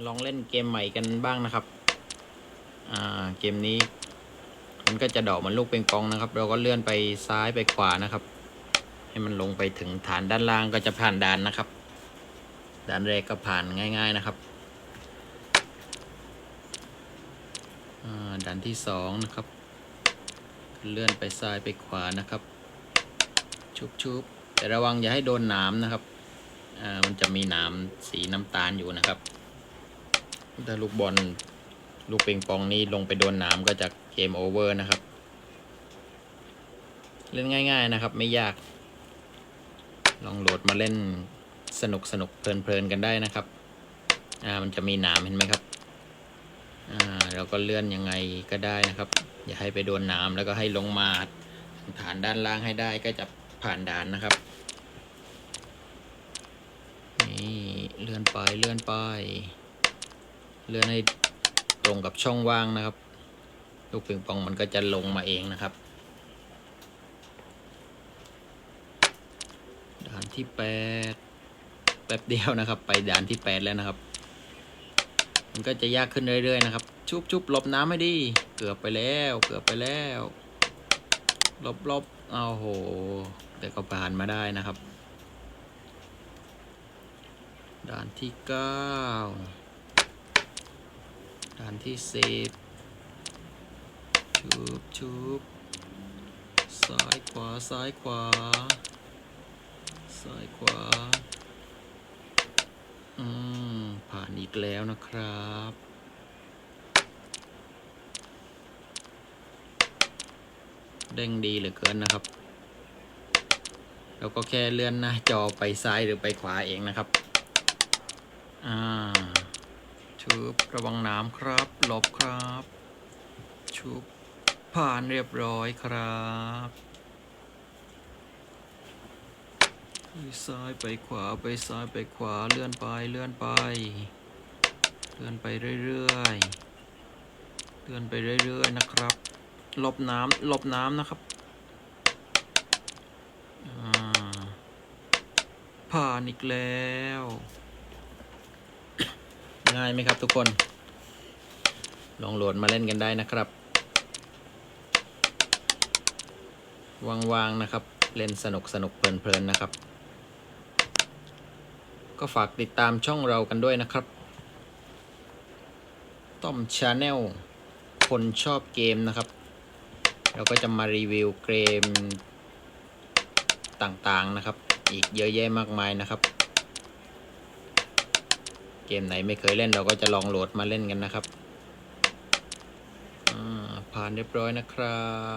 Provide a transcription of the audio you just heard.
มาลองเล่นเกมใหม่กันบ้างนะครับ อ่า เกมนี้ มันก็จะดอกเหมันลูกเปงปองนะครับ เราก็เลื่อนไปซ้ายไปขวานะครับ ให้มันลงไปถึงฐานด้านล่างก็จะผ่านด่านนะครับ ด่านแรกก็ผ่านง่าย ๆนะครับอ่าด่านที่สองนะครับ เลื่อนไปซ้ายไปขวานะครับ ชุบๆแต่ระวังอย่าให้โดนหนามนะครับอ่ามันจะมีหนามสีน้ำตาลอยู่นะครับ ถ้าลูกบอลลูกเปงปองนี้ลงไปโดนนามก็จะเกมโอเวอร์นะครับ เล่นง่าย ๆนะครับ ไม่ยาก ลองโหลดมาเล่นสนุกสนุกเพลินๆกันได้นะครับ อ่ามันจะมีนามเห็นไหมครับ อ่าเราก็เลื่อนยังไงก็ได้นะครับ อย่าให้ไปโดนนามแล้วก็ให้ลงมาฐานด้านล่างให้ได้ก็จะผ่านด่านนะครับนี่เลื่อนไปเลื่อนไป เลื่อนให้ตรงกับช่องว่างนะครับ ลูกปิงปองมันก็จะลงมาเองนะครับ ด่านที่แปดแป๊บเดียวนะครับ ไปด่านที่แปดแล้วนะครับ มันก็จะยากขึ้นเรื่อยๆนะครับ ชุบชุบลบน้ำให้ดี เกือบไปแล้ว เกือบไปแล้ว ลบลบเอาโห แต่ก็ผ่านมาได้นะครับ ด่านที่เก้า ด่านที่สิบชุบชุบซ้ายขวาซ้ายขวา ซ้ายขวา อืม ผ่านอีกแล้วนะครับเด้งดีเหลือเกินนะครับเราก็แค่เลื่อนหน้าจอไปซ้ายหรือไปขวาเองนะครับ อ่า ชุบระวังน้ำครับหลบครับ ชุบผ่านเรียบร้อยครับไปซ้ายไปขวาไปซ้ายไปขวาเลื่อนไปเลื่อนไป เลื่อนไปเรื่อยๆเลื่อนไปเรื่อยๆนะครับหลบน้ำหลบน้ำนะครับผ่านอีกแล้ว ง่ายไหมครับทุกคน ลองโหลดมาเล่นกันได้นะครับ ว่างๆนะครับ เล่นสนุกสนุกเพลินๆนะครับ ก็ฝากติดตามช่องเรากันด้วยนะครับ ต้อมชาแนลคนชอบเกมนะครับ เราก็จะมารีวิวเกมต่างๆนะครับ อีกเยอะแยะมากมายนะครับ เกมไหนไม่เคยเล่นเราก็จะลองโหลดมาเล่นกันนะครับผ่านเรียบร้อยนะครับ